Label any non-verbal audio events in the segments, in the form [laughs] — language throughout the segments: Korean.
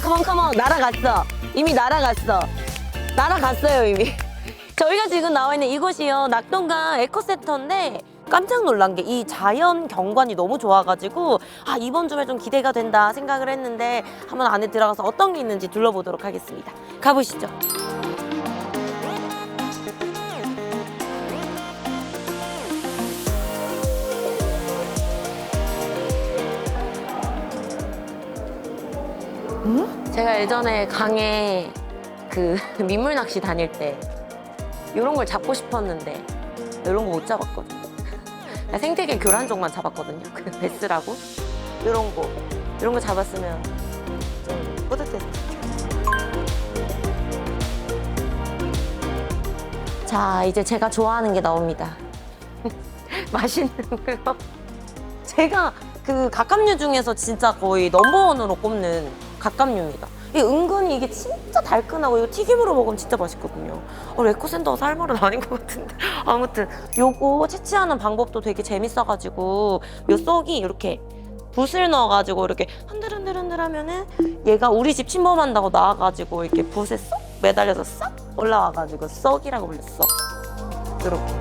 컴온 컴온 날아갔어. 이미 날아갔어. 날아갔어요 이미. [laughs] 저희가 지금 나와 있는 이곳이요. 낙동강 에코센터인데 깜짝 놀란 게 이 자연 경관이 너무 좋아가지고 아 이번 주말 좀 기대가 된다 생각을 했는데 한번 안에 들어가서 어떤 게 있는지 둘러보도록 하겠습니다. 가보시죠 제가 예전에 강에 그 [laughs] 민물 낚시 다닐 때 이런 걸 잡고 싶었는데 이런 거 못 잡았거든요. [laughs] 나 생태계 교란종만 잡았거든요. 그 베스라고 이런 거 이런 거 잡았으면 좀 뿌듯했을 텐데. 자 이제 제가 좋아하는 게 나옵니다. [laughs] 맛있는 거. 제가 그 각각류 중에서 진짜 거의 넘버원으로 꼽는 각각류입니다. 이 은근히 이게 진짜 달큰하고 이거 튀김으로 먹으면 진짜 맛있거든요. 어, 레코센터가 살 말은 아닌 것 같은데. 아무튼 요거 채취하는 방법도 되게 재밌어가지고 요 쏙이 이렇게 붓을 넣어가지고 이렇게 흔들흔들흔들 하면은 얘가 우리 집 침범한다고 나와가지고 이렇게 붓에 쏙 매달려서 싹 올라와가지고 쏙이라고 불렸어. 이렇게.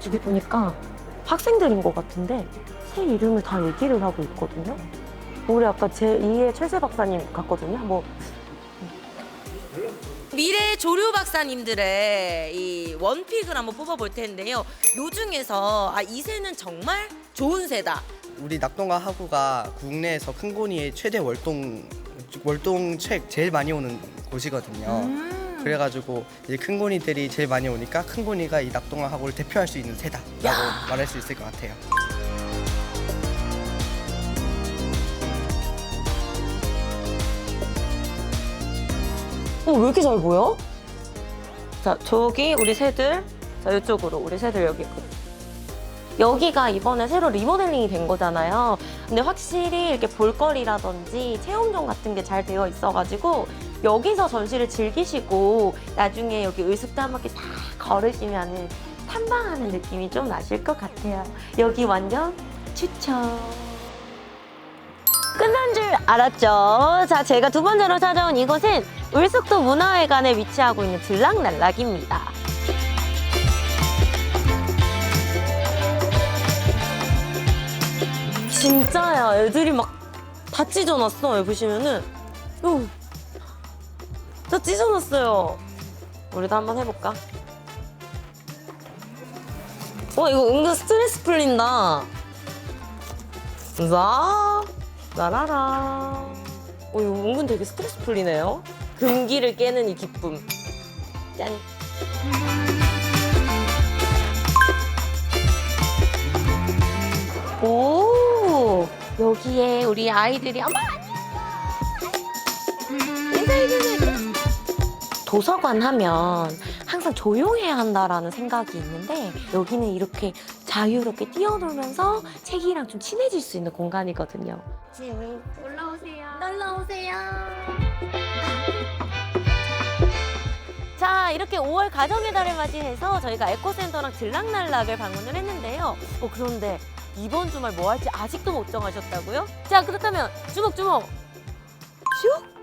저기 보니까 학생들인 것 같은데 새 이름을 다 얘기를 하고 있거든요. 우리 아까 제 2의 철새 박사님 같거든요. 뭐 미래 조류 박사님들의 이 원픽을 한번 뽑아볼 텐데요. 요 중에서 아 이 새는 정말 좋은 새다. 우리 낙동강 하구가 국내에서 큰 고니의 최대 월동 월동 책 제일 많이 오는 곳이거든요. 음. 그래가지고 이제 큰 고니들이 제일 많이 오니까 큰 고니가 이 낙동강 하구를 대표할 수 있는 새다라고 야. 말할 수 있을 것 같아요. 어, 왜 이렇게 잘 보여? 자, 저기 우리 새들. 자, 이쪽으로 우리 새들 여기. 여기가 이번에 새로 리모델링이 된 거잖아요. 근데 확실히 이렇게 볼거리라든지 체험존 같은 게 잘 되어 있어가지고 여기서 전시를 즐기시고 나중에 여기 의숙도 한 바퀴 다 걸으시면은 탐방하는 느낌이 좀 나실 것 같아요. 여기 완전 추천. 끝난 줄 알았죠? 자, 제가 두 번째로 찾아온 이곳은 울숙도 문화회관에 위치하고 있는 들락날락입니다. 진짜야. 애들이 막 다 찢어놨어. 여기 보시면은. 어, 다 찢어놨어요. 우리도 한번 해볼까? 와, 이거 은근 스트레스 풀린다. 자, 나라라. 어, 이거 은근 되게 스트레스 풀리네요. 금기를 깨는 이 기쁨. 짠. 오, 여기에 우리 아이들이 어머 안녕. 인사해 주세요. 도서관 하면 항상 조용해야 한다라는 생각이 있는데 여기는 이렇게 자유롭게 뛰어놀면서 책이랑 좀 친해질 수 있는 공간이거든요. 올라오세요. 놀러 오세요. 자, 이렇게 5월 가정의 달을 맞이해서 저희가 에코센터랑 들락날락을 방문을 했는데요. 어, 그런데 이번 주말 뭐 할지 아직도 못 정하셨다고요? 자, 그렇다면 주목주목. 슉!